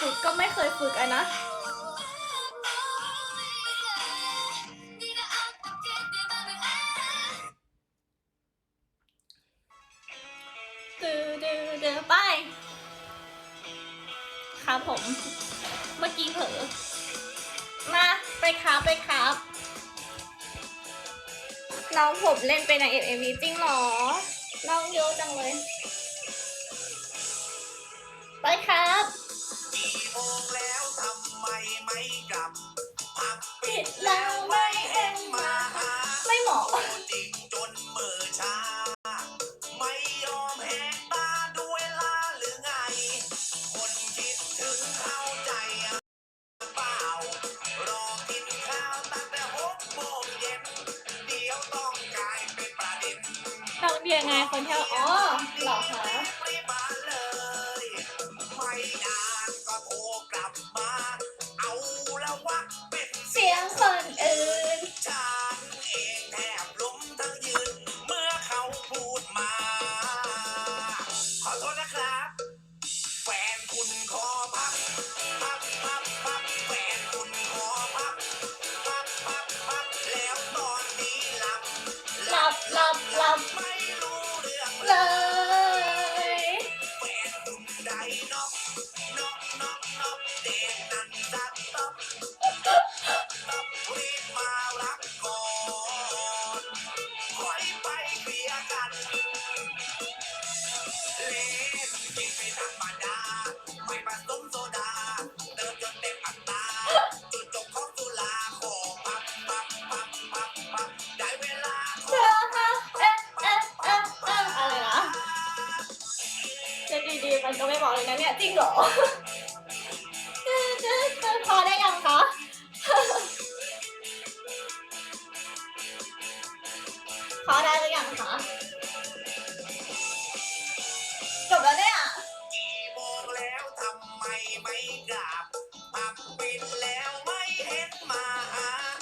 ฝึกก็ไม่เคยฝึกอะนะดูดูดูไปครับผม เมื่อกี้เผลอ มาไปครับไปครับ น้องผมเล่นเป็นในเอ็มวีจริงหรอ น้องเยอะจังเลย เบียร์ไงคนเที่ยวอ๋อเหรอคะ นะเนี่ยจริงเหรอพอได้ยังคะพอได้หรือยังคะจบแล้วเนี่ยไม่กลับปักปิดแล้วไม่เห็นมาหา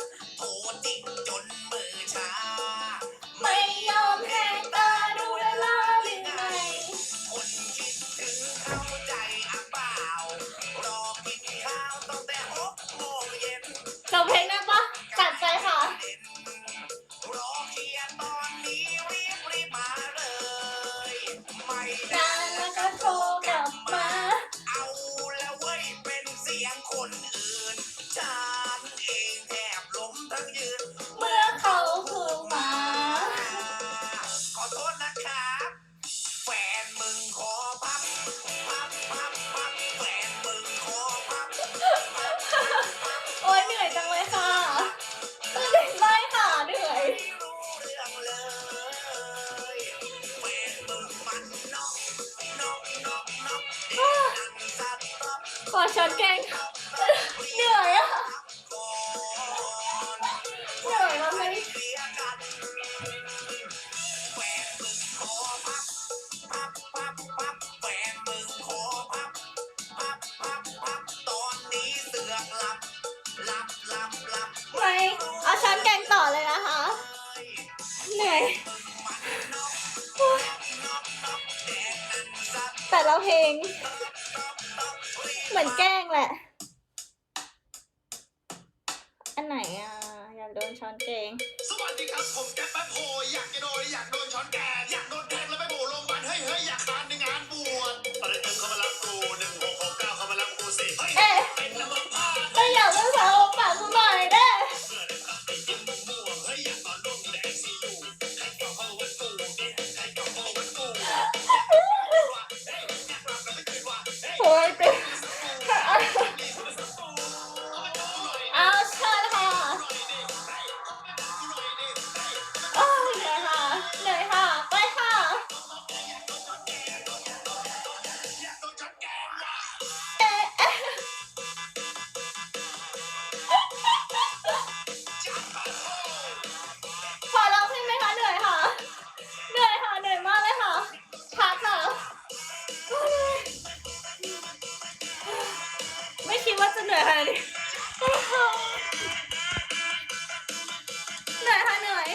ขอช้อนแกงเหนื่อยอะเหนื่อยมากเลยไม่เอาช้อนแกงต่อเลยนะคะ เหนื่อยแต่เราเพลง เหมือนแกงแหละ อันไหนอะ อยากโดนช้อนแกง สวัสดีครับผมแกแป๊บโฮอยากโดนอยากโดนช้อนแกงอยากโดน นื่อยขนาดนี้เหนื่อยค่ะเหนื่อย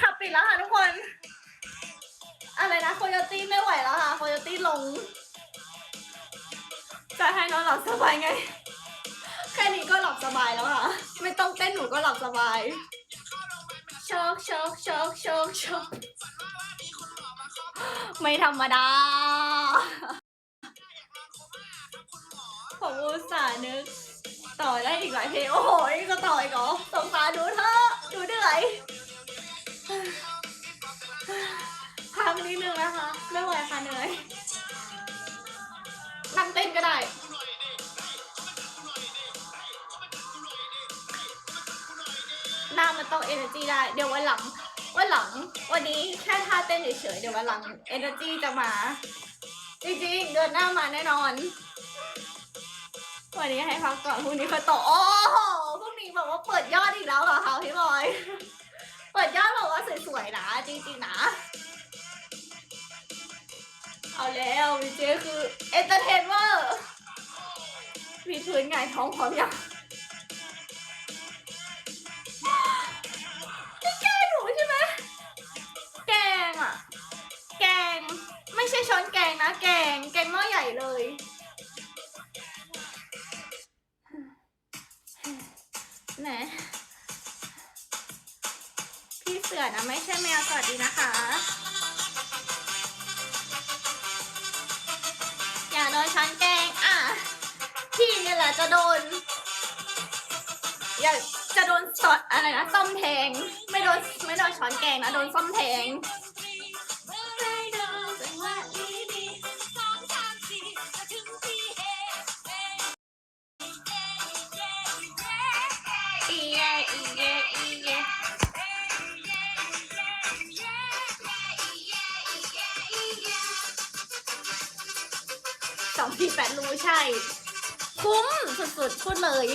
ขับปิดแล้วค่ะทุกคน อะไรนะโคโยตี้ไม่ไหวแล้วค่ะโคโยตี้ลง จะให้นอนหลับสบายไง แค่นี้ก็หลับสบายแล้วค่ะ ไม่ต้องเต้นหนูก็หลับสบายช็อกช็อกช็อกช็อกช็อกไม่ธรรมดา ผมอุตส่าห์นึก ต่อได้อีกหลายเพลง โอ้โหนี่ก็ต่ออีกเหรอสงสารดูเถอะดูเหนื่อยพักนิดนึงนะคะ ไม่ไหวค่ะเหนื่อยนั่งเต้นก็ได้หน้ามันต้อง energy ได้ เดี๋ยววันหลัง วันหลัง วันนี้แค่ท่าเต้นเฉยๆ เดี๋ยววันหลัง energy จะมา จริงๆ เดือนหน้ามาแน่นอน วันนี้ให้พักก่อนพรุ่งนี้ค่อยต่อโอ้โหพรุ่งนี้บอกว่าเปิดยอดอีกแล้วเหรอคะพี่บอย เปิดยอดบอกว่าสวยๆนะจริงๆนะ เอาแล้ววีเจคือเอนเตอร์เทนเวอร์มีพื้นไงายท้องพร้อมยัง แหมพี่เสือนะไม่ใช่แมวสวัสดีนะคะ อย่าโดนช้อนแกงอะพี่เนี่ยแหละจะโดน อย่าจะโดนสอดอะไรนะซ่อมแทง ไม่โดนไม่โดนช้อนแกงนะโดนซ่อมแทง สองที่แปดรูใช่ คุ้มสุดๆพูดเลย